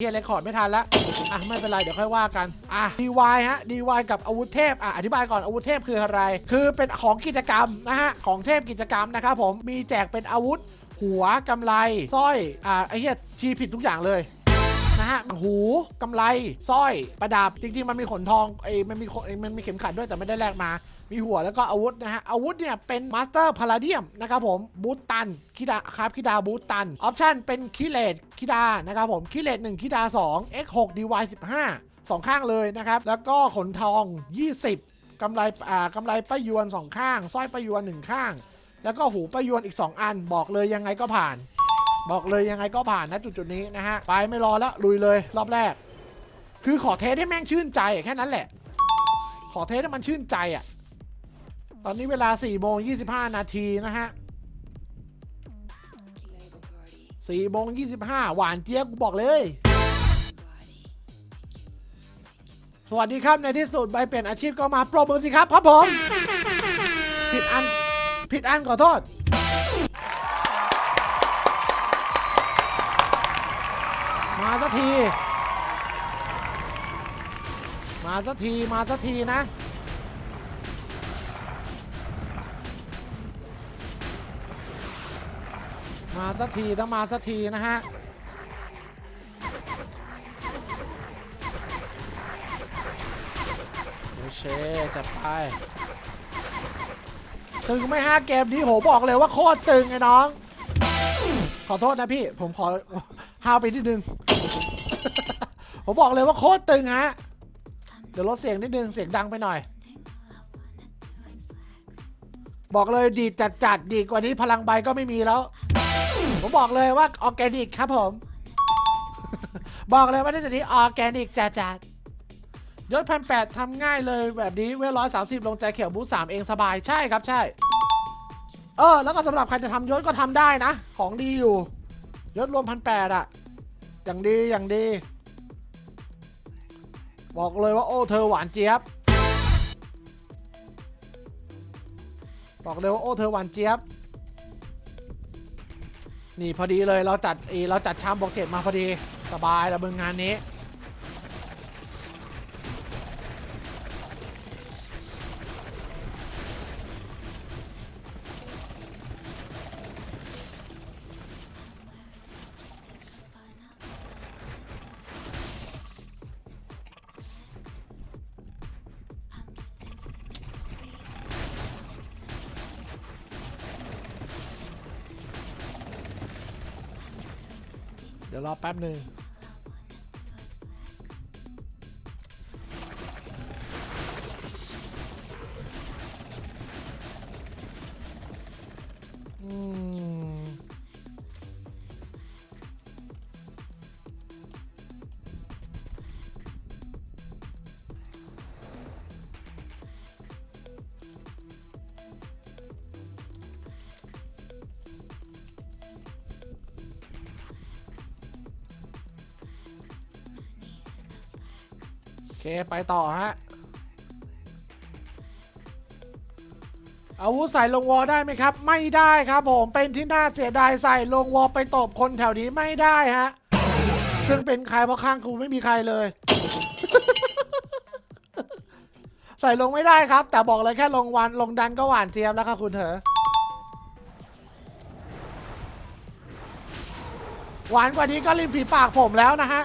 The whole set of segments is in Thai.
เฮียเรคคอร์ดไม่ทันและอะไม่เป็นไรเดี๋ยวค่อยว่ากัน อะ DY ฮะ DY กับอาวุธเทพ อะอธิบายก่อนอาวุธเทพคืออะไร คือเป็นของกิจกรรมนะฮะ ของเทพกิจกรรมนะครับผม มีแจกเป็นอาวุธ หัวกำไรสร้อย อะไอ้เหี้ยชี้ผิดทุกอย่างเลยนะฮะหูกำไรสร้อยประดับจริงๆ มันมีขนทองไอ้มันมีขนไอ้มันมีเข็มขัดด้วยแต่ไม่ได้แลกมา มีหัวแล้วก็อาวุธนะฮะ อาวุธเนี่ยเป็นมาสเตอร์พาราเดียมนะครับผมบูตตันคิดาครับคิดาบูตตัน ออปชั่นเป็นคิเลตคิดานะครับผมคิเลต1คิดา 2 x6 dy 15สองข้างเลยนะครับ แล้วก็ขนทอง 20กำไรอ่ากำไรป้ายวน 2 ข้างสร้อยป้ายวน 1 ข้าง แล้วก็หูป้ายวนอีก 2 อัน บอกเลยยังไงก็ผ่าน บอกเลยยังไงก็ผ่านนะจุดๆนี้นะฮะ ไปไม่รอแล้วลุยเลยรอบแรก คือขอเทสให้แม่งชื่นใจแค่นั้นแหละ ขอเทสให้มันชื่นใจอะ ตอนนี้เวลา4โมง25นาทีนะฮะ4โมง25หวานเจี๊ยบกูบอกเลย สวัสดีครับในที่สุดใบเปลี่ยนอาชีพก็มาปรโมทสิครับครับผม ผิดอัน ผิดอันขอโทษ มาสักที มาสักที มาสักทีนะ มาสักทีต้องมาสักทีนะฮะโอเคจัดไปตึงไม่ห้าเกมนี้โหบอกเลยว่าโคตรตึงไอ้น้อง ขอโทษนะพี่ ผมขอห้าวไปนิดนึง ผมบอกเลยว่าโคตรตึงฮะ เดี๋ยวลดเสียงนิดนึงเสียงดังไปหน่อย บอกเลยดีจัดจัดๆดีกว่านี้พลังใบก็ไม่มีแล้ว ผมบอกเลยว่าออร์แกนิกครับผม บอกเลยว่าที่จะนี้ออร์แกนิกจัดจัดๆยศพันแปดทำง่ายเลยแบบนี้เวลร้อยสามสิบลงใจเขียวบูสามเองสบายใช่ครับใช่ เออ แล้วก็สำหรับใครจะทำยศก็ทำได้นะ ของดีอยู่ ยศรวมพันแปดอะอย่างดีอย่างดี บอกเลยว่าโอ้เธอหวานเจี๊ยบ บอกเลยว่าโอ้เธอหวานเจี๊ยบ นี่พอดีเลยเราจัดเอเราจัดชามบอกเจ็ดมาพอดีสบายแล้วมึงงานนี้ แป๊บหนึ่ง เค ไปต่อฮะ อาวุธใส่ลงวอได้ไหมครับ ไม่ได้ครับผม เป็นที่น่าเสียดายใส่ลงวอไปตบคนแถวนี้ไม่ได้ฮะ ซึ่งเป็นใครเพราะข้างกูไม่มีใครเลย ใส่ลงไม่ได้ครับ แต่บอกเลยแค่ลงวันลงดันก็หวานเจี๊ยบแล้วค่ะคุณเถอะหวานกว่านี้ก็ริมฝีปากผมแล้วนะฮะ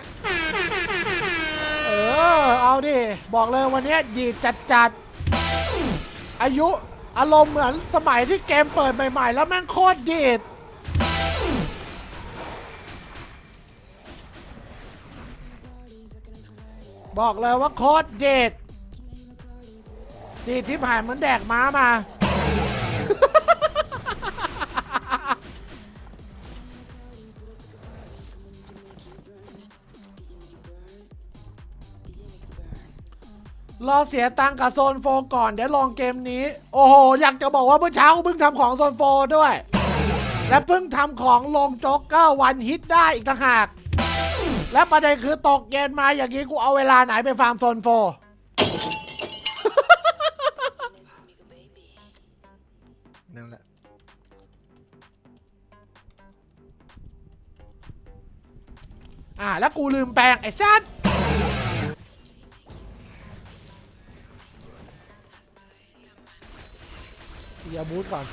ออเอาดิ บอกเลยวันนี้ดีจัดจัดๆอายุอารมณ์เหมือนสมัยที่เกมเปิดใหม่ๆ แล้วแม่งโคตรดีดบอกเลยว่าโคตรเด็ดดีที่ผ่านเหมือนแดกม้ามา รอเสียตังค์กับโซนโฟก่อนเดี๋ยวลองเกมนี้ โอ้โห อยากจะบอกว่าเมื่อเช้ากูเพิ่งทำของโซนโฟด้วย และเพิ่งทำของลงโจ๊กเกอร์วันฮิตได้อีกต่างหาก และประเด็นคือตกเย็นมาอย่างนี้กูเอาเวลาไหนไปฟาร์มโซนโฟนั่นแหละอ่าแล้วกูลืมแปลงไอ้ซัด เดี๋ยวบูทก่อน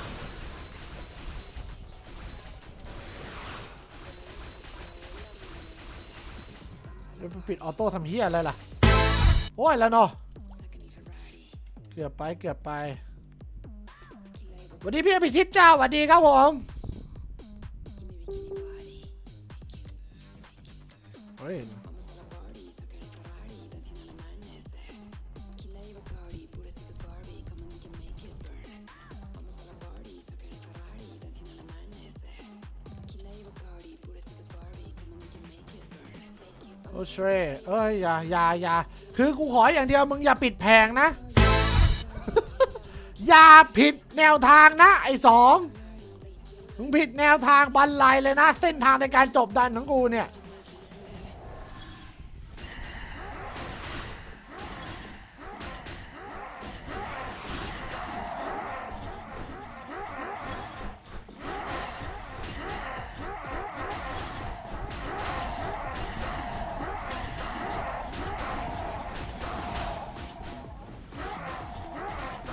เดี๋ยวปปิดออโต้ทำเฮียอะไรล่ะ โอ้ยแล้วเนาะเกือบไปเกือบไปสวัสดีพี่อภิชิตเจ้าสวัสดีครับผม เชรเอ้ยอย่าอย่าอย่าคือกูขออย่างเดียวมึงอย่าปิดแผงนะ อย่าผิดแนวทางนะไอ้สองมึงผิดแนวทางบันไลเลยนะ เส้นทางในการจบดันของกูเนี่ย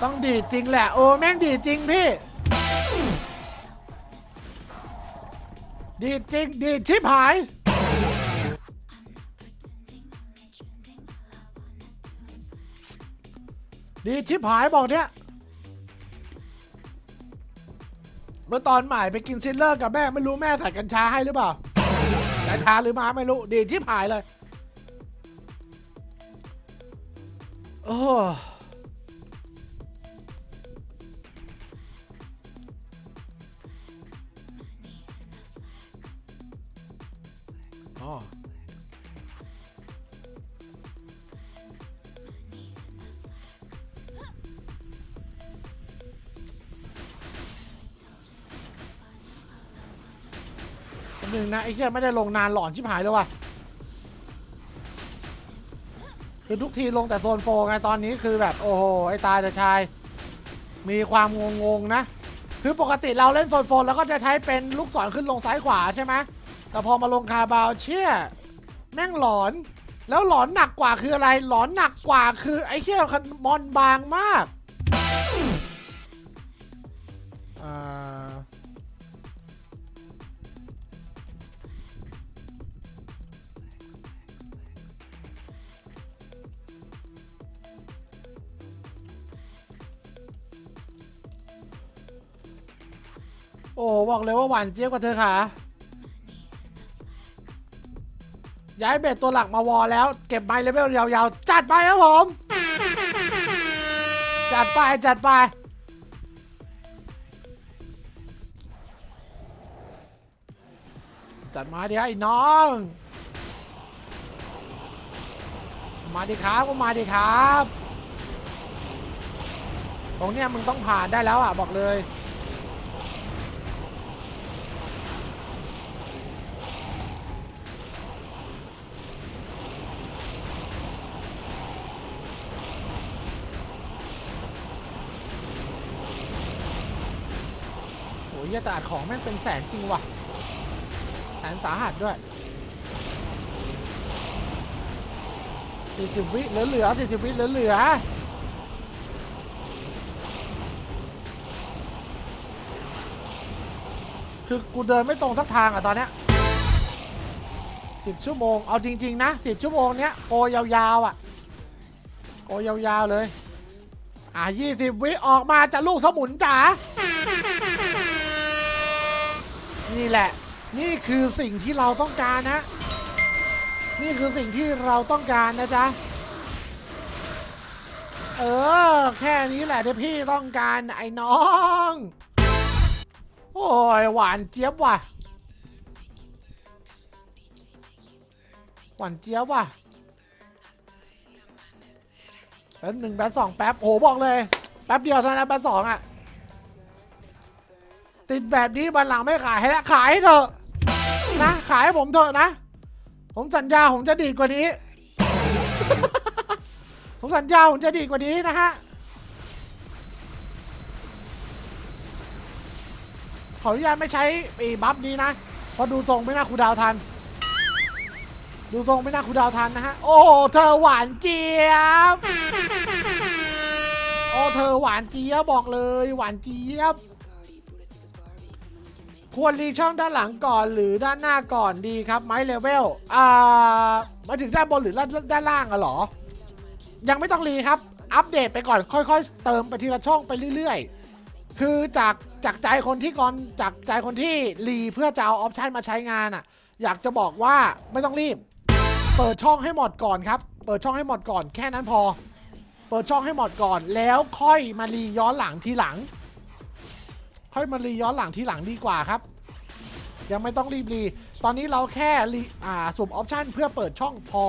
ต้องดีดจริงแหละ โอ้แม่งดีดจริงพี่ ดีดจริง ดีดชิบหาย ดีดชิบหายบอกเนี้ยเมื่อตอนใหม่ไปกินซิลเลอร์กับแม่ ไม่รู้แม่ใส่กัญชาให้หรือเปล่ากัญชาหรือมาไม่รู้ ดีดชิบหายเลย โอ้ หนึ่งนะไอ้เหี้ยไม่ได้ลงนานหลอนชิบหายเลยว่ะคือทุกทีลงแต่โซนโฟไงตอนนี้คือแบบโอ้โหไอ้ตายแต่ชาย มีความงงๆนะ คือปกติเราเล่นโซนโฟแล้วก็จะใช้เป็นลูกศรขึ้นลงซ้ายขวาใช่ไหม แต่พอมาลงคาบาวเชี่ยแม่งหลอน แล้วหลอนหนักกว่าคืออะไร หลอนหนักกว่าคือไอ้เชี่ยคันบอลบางมากอ่าโอ้บอกเลยว่าหวานเจี๊ยบกว่าเธอค่ะ ย้ายเบ็ดตัวหลักมาวอลแล้ว เก็บไม้เลเวลยาวๆ จัดไปครับผม จัดไปจัดไป จัดมาดิไอ้น้อง มาดิครับก็มาดิครับ ตรงเนี้ยมึงต้องผ่านได้แล้วอะ บอกเลย โอ้ยต่อัดของแม่งเป็นแสนจริงว่ะ แสนสาหัสด้วยสี่สิบวิเหลือเหลือสี่สิบวิเหลือเหลือคือกูเดินไม่ตรงสักทางอะตอนเนี้ยสิบชั่วโมง เอาจริง ๆ นะสิบชั่วโมงเนี้ยโกยาวๆอะโกยาวๆเลย อะยี่สิบวิออกมาจะลูกสมุนจ๋า นี่แหละ นี่คือสิ่งที่เราต้องการนะ นี่คือสิ่งที่เราต้องการนะจ๊ะ เออ แค่นี้แหละที่พี่ต้องการไอ้น้อง โอ้ยหวานเจี๊ยบว่ะ หวานเจี๊ยบว่ะแป๊บหนึ่งแป๊บสองแป๊บโอ้โหบอกเลย แป๊บเดียวเท่านั้นแป๊บสองอะ ติดแบบนี้บันหลังไม่ขายให้ละขายให้เถอะนะขายให้ผมเถอะนะ ผมสัญญาผมจะดีกว่านี้ ผมสัญญาผมจะดีกว่านี้นะฮะขออนุญาตไม่ใช้ไอ้บัฟนี้นะเพราะดูทรงไม่น่าคูดาวทัน ดูทรงไม่น่าคูดาวทันนะฮะ โอ้เธอหวานเจี๊ยบ โอ้เธอหวานเจี๊ยบบอกเลยหวานเจี๊ยบ ควรรีช่องด้านหลังก่อนหรือด้านหน้าก่อนดีครับไม้เลเวลอ่ามาถึงด้านบนหรือด้านด้านล่างอะหรอ ยังไม่ต้องรีครับ อัปเดตไปก่อนค่อยๆ เติมไปทีละช่องไปเรื่อยๆ คือจากจากใจคนที่ก่อนจากใจคนที่รีเพื่อจะเอาออปชันมาใช้งานอะอยากจะบอกว่าไม่ต้องรีบ เปิดช่องให้หมดก่อนครับ เปิดช่องให้หมดก่อนแค่นั้นพอ เปิดช่องให้หมดก่อนแล้วค่อยมารีย้อนหลังทีหลัง ค่อยมารีย้อนหลังทีหลังดีกว่าครับ ยังไม่ต้องรีบรี ตอนนี้เราแค่รีอ่าสุ่มออปชันเพื่อเปิดช่องพอ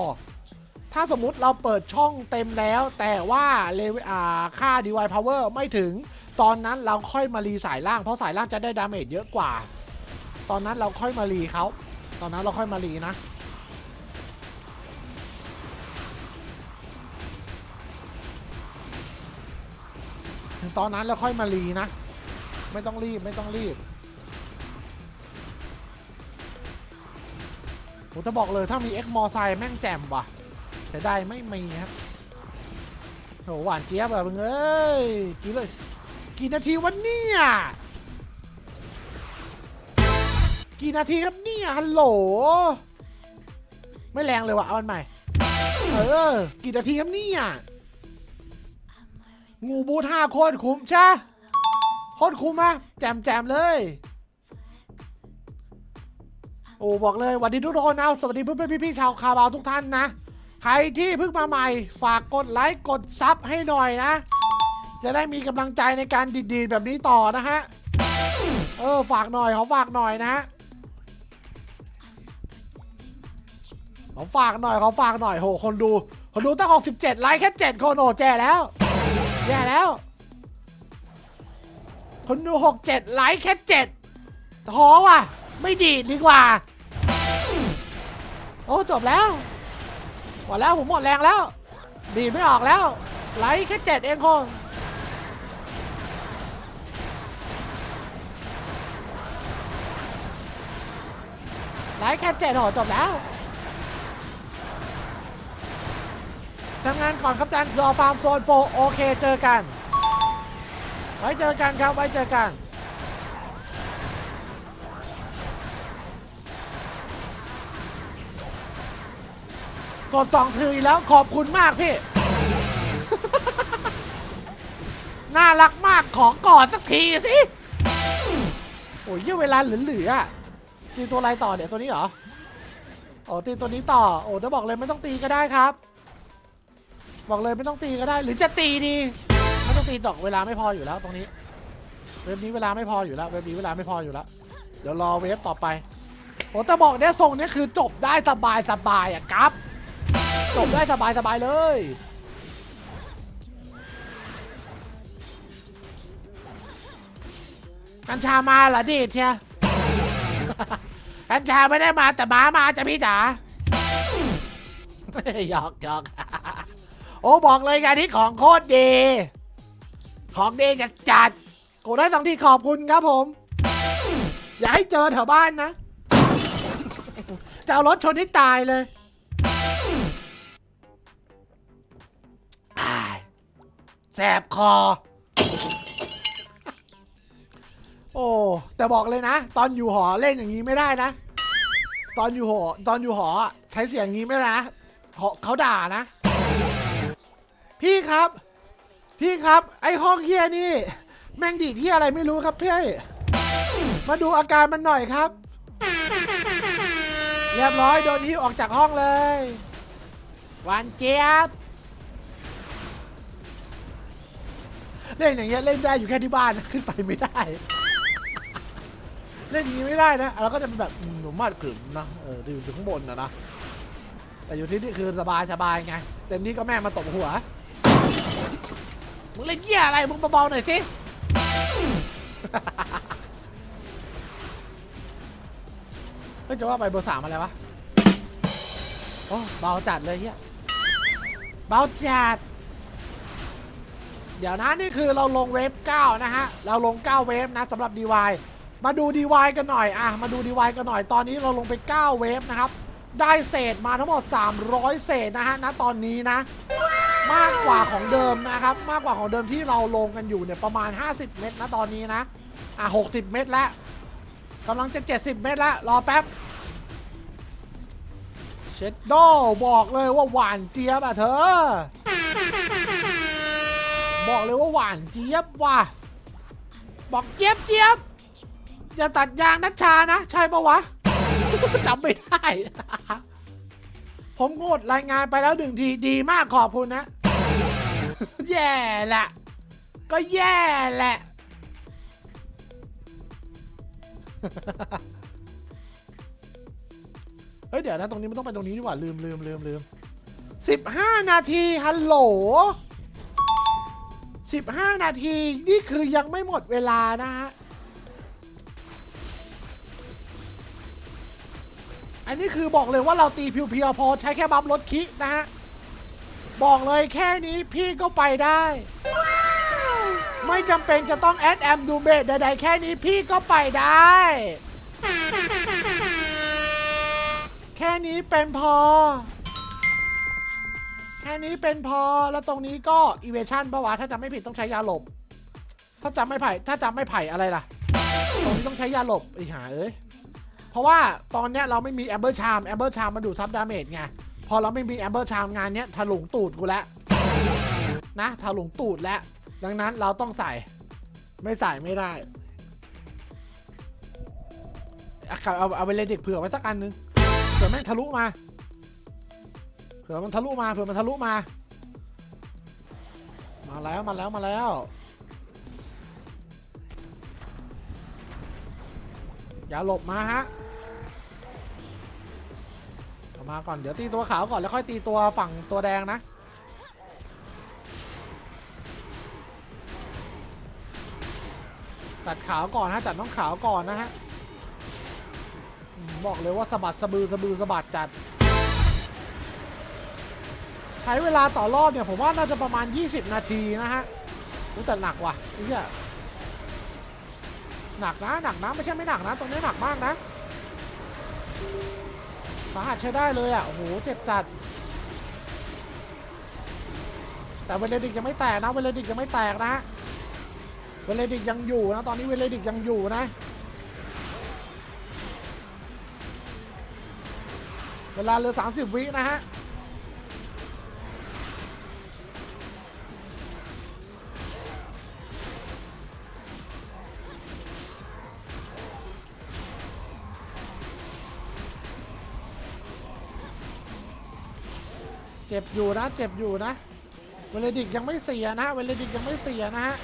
ถ้าสมมุติเราเปิดช่องเต็มแล้ว แต่ว่าเลเวอ่าค่า DY Power ไม่ถึง ตอนนั้นเราค่อยมารีสายล่าง เพราะสายล่างจะได้ดาเมจเยอะกว่า ตอนนั้นเราค่อยมารีเขาตอนนั้นเราค่อยมารีนะถึงตอนนั้นแล้วค่อยมารีนะ ไม่ต้องรีบไม่ต้องรีบผมจะบอกเลยถ้ามี X มอไซค์แม่งแจ่มว่ะแต่ได้ไม่มีครับโหหวานเจี๊ยบแบบมึงเอ้ยกี่เลยกี่นาทีวันนี้กี่นาทีครับเนี่ยฮัลโหลไม่แรงเลยว่ะเอาอันใหม่เออกี่นาทีครับเนี่ยงูบูท่าโคตรคุ้มใช่ คตรคุ้มอะแจมแจมเลย โอ้บอกเลยสวัสดีทุกคนนะสวัสดีเพื่อนๆพี่ๆชาวคาบาวทุกท่านนะ ใครที่เพิ่งมาใหม่ ฝากกดไลค์กดซับให้หน่อยนะ จะได้มีกำลังใจในการดีดๆแบบนี้ต่อนะฮะ เออฝากหน่อยขอฝากหน่อยนะฮะขอฝากหน่อยขอฝากหน่อยโหคนดู คนดูตั้ง 67 ไลค์แค่ 7 คนโอ้แย่แล้ว แย่แล้ว คนดูหกเจ็ดไลค์แค่เจ็ดท้อว่ะ ไม่ดีดดีกว่า โอ้ จบแล้ว หมดแล้ว ผมหมดแรงแล้ว ดีดไม่ออกแล้ว ไลค์แค่เจ็ดเองคงไลค์แค่เจ็ดโหจบแล้วทำงานก่อนครับจันรอฟาร์มโซนโฟโอเค เจอกัน ไว้เจอกันครับไว้เจอกันกดสองทีแล้วขอบคุณมากพี่ น่ารักมากของก่อนสักทีสิ โอ้ยเหี้ยเวลาเหลือๆอะตีตัวอะไรต่อเนี่ยตัวนี้เหรอโอ้ตีตัวนี้ต่อ โอ้จะบอกเลยไม่ต้องตีก็ได้ครับ บอกเลยไม่ต้องตีก็ได้ หรือจะตีดี ตีดอกเวลาไม่พออยู่แล้วตรงนี้ เว็บนี้เวลาไม่พออยู่แล้ว เว็บนี้เวลาไม่พออยู่แล้ว เดี๋ยวรอเว็บต่อไปโอ้แต่บอกเนี่ยทรงเนี้ยคือจบได้สบายสบายอะครับ จบได้สบายสบายเลยกัญชามาเหรอดีดเชียกัญชาไม่ได้มาแต่หมามาจะพี่จ๋าหยอกหยอกโอ้บอกเลยงานนี้ของโคตรดี ของดีจัดจัดๆโอ้ได้สองที่ขอบคุณครับผม อย่าให้เจอแถวบ้านนะ จะเอารถชนให้ตายเลยแสบคอ โอ้ แต่บอกเลยนะ ตอนอยู่หอเล่นอย่างนี้ไม่ได้นะ ตอนอยู่หอ ตอนอยู่หอ ใช้เสียงอย่างนี้ไม่ได้นะเขาด่านะ พี่ครับ พี่ครับไอห้องเฮียนี่ แม่งดีดเฮียอะไรไม่รู้ครับพี่มาดูอาการมันหน่อยครับ เรียบร้อยโดนหิ้ออกจากห้องเลยหวานเจี๊ยบเล่นอย่างเงี้ยเล่นได้อยู่แค่ที่บ้านขึ้นไปไม่ได้ เล่นอย่างนี้ไม่ได้นะเราก็จะเป็นแบบหนุ่มมาดขึมนะเอออยู่ถึงข้างบนนะนะแต่อยู่ที่นี่คือสบายสบายไงเต็มที่ก็แม่มาตบหัว มึงเล่นเหี้ยอะไร มึงเบาๆหน่อยสิ เฮ้ยจะว่าไปเบอร์สามอะไรวะ โอ้เบาจัดเลยเฮียเบาจัด เดี๋ยวนะนี่คือเราลงเวฟ9นะฮะ เราลง 9 เวฟนะสำหรับ DY มาดู DY กันหน่อยอะมาดู DY กันหน่อยตอนนี้เราลงไป 9 เวฟนะครับ ได้เศษมาทั้งหมด 300 เศษนะฮะณตอนนี้นะ มากกว่าของเดิมนะครับ มากกว่าของเดิมที่เราลงกันอยู่เนี่ยประมาณ 50 เมตรนะตอนนี้นะ อะ 60 เมตรแล้วกำลังจะ70 เมตรแล้ว รอแป๊บ เชดโดบอกเลยว่าหวานเจี๊ยบอะเธอ บอกเลยว่าหวานเจี๊ยบว่ะ บอกเจี๊ยบเจี๊ยบอย่าตัดยางนัชชานะ ใช่ปะวะจำไม่ได้ ผมกดรายงานไปแล้วหนึ่งทีดีมากขอบคุณนะ แย่แหละ ก็แย่แหละ เฮ้ย เดี๋ยวนะ ตรงนี้มันต้องไปตรงนี้ดีกว่า ลืมลืมลืมลืมสิบห้านาที ฮัลโหลสิบห้านาที นี่คือยังไม่หมดเวลานะฮะ อันนี้คือบอกเลยว่าเราตีเพียวๆพอใช้แค่บัฟรถคินะฮะ บอกเลยแค่นี้พี่ก็ไปได้ ไม่จำเป็นจะต้องแอดแอมดูเบทใดๆแค่นี้พี่ก็ไปได้ แค่นี้เป็นพอ แค่นี้เป็นพอแล้วตรงนี้ก็อีเวชั่นปะวะถ้าจำไม่ผิดต้องใช้ยาหลบ ถ้าจำไม่ไผ่ถ้าจำไม่ไผ่อะไรล่ะ ตรงนี้ต้องใช้ยาหลบไอ้หาเอ้ย เพราะว่าตอนเนี้ยเราไม่มีแอมเบอร์ชามแอมเบอร์ชามมันดูซับดาเมจไงพอเราไม่มีแอมเบอร์ชามงานเนี้ยถลุงตูดกูแล้วนะถลุงตูดแล้วดังนั้นเราต้องใส่ไม่ใส่ไม่ได้อะเอาเอาเอาไปเลยเด็กเผื่อไว้สักอันนึงเผื่อแม่งทะลุมา เผื่อมันทะลุมาเผื่อมันทะลุมา มาแล้วมาแล้วมาแล้ว อย่าหลบมาฮะเอามาก่อน เดี๋ยวตีตัวขาวก่อนแล้วค่อยตีตัวฝั่งตัวแดงนะ ตัดขาวก่อนฮะจัดน้องขาวก่อนนะฮะ บอกเลยว่าสะบัดสะบือสะบือสะบัดจัด ใช้เวลาต่อรอบเนี่ยผมว่าน่าจะประมาณ 20 นาทีนะฮะแต่หนักว่ะอ้เหี้ย หนักนะหนักนะไม่ใช่ไม่หนักนะ ตรงนี้หนักมากนะสาหัสใช้ได้เลยอะโอ้โหเจ็บจัด แต่เวเลดิกยังไม่แตกนะเวเลดิกยังไม่แตกนะเวเลดิกยังอยู่นะตอนนี้เวเลดิกยังอยู่นะเวลาเหลือ 30 วินะฮะ เจ็บอยู่นะเจ็บอยู่นะ เวเลดิกยังไม่เสียนะ เวเลดิกยังไม่เสียนะฮะ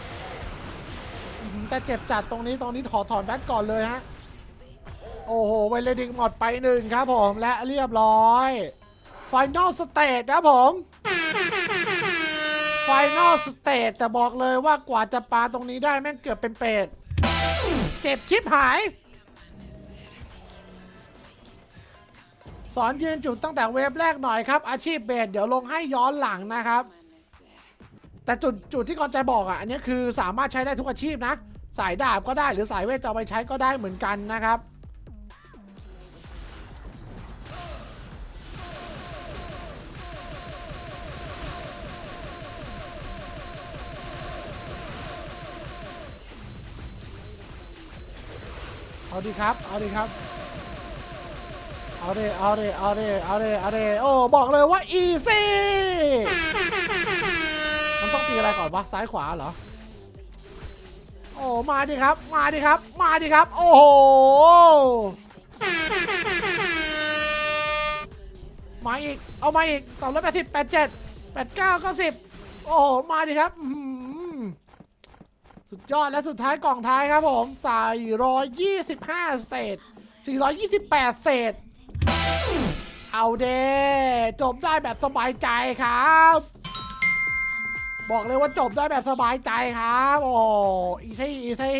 แต่เจ็บจัดตรงนี้ตรงนี้ขอถอนแบตก่อนเลยฮะ โอ้โห เวเลดิกหมดไปหนึ่งครับผมและเรียบร้อย Final Stage ครับผม Final Stage จะบอกเลยว่ากว่าจะปาตรงนี้ได้แม่งเกือบเป็นเป็ด เจ็บชิบหาย สอนยืนจุดตั้งแต่เวฟแรกหน่อยครับ อาชีพเบสเดี๋ยวลงให้ย้อนหลังนะครับ แต่จุดจุดที่กอนใจบอกอะอันนี้คือสามารถใช้ได้ทุกอาชีพนะ สายดาบก็ได้หรือสายเวทจะเอาไปใช้ก็ได้เหมือนกันนะครับเอาดีครับ เอาดีครับ เอาเดเอาเดเอาเดเอาเดเอาเดโอ้บอกเลยว่าอีซี่มันต้องตีอะไรก่อนวะซ้ายขวาเหรอโอ้มาดิครับ มาดิครับ มาดิครับ โอ้โหมาอีก เอามาอีกสองร้อยแปดสิบแปดเจ็ดแปดเก้าก็สิบโอ้โหมาดิครับสุดยอดและสุดท้ายกล่องท้ายครับผม 425 เศษ 428 เศษ เอาเดจบได้แบบสบายใจครับ บอกเลยว่าจบได้แบบสบายใจครับ โอ้อีซี่อีซี่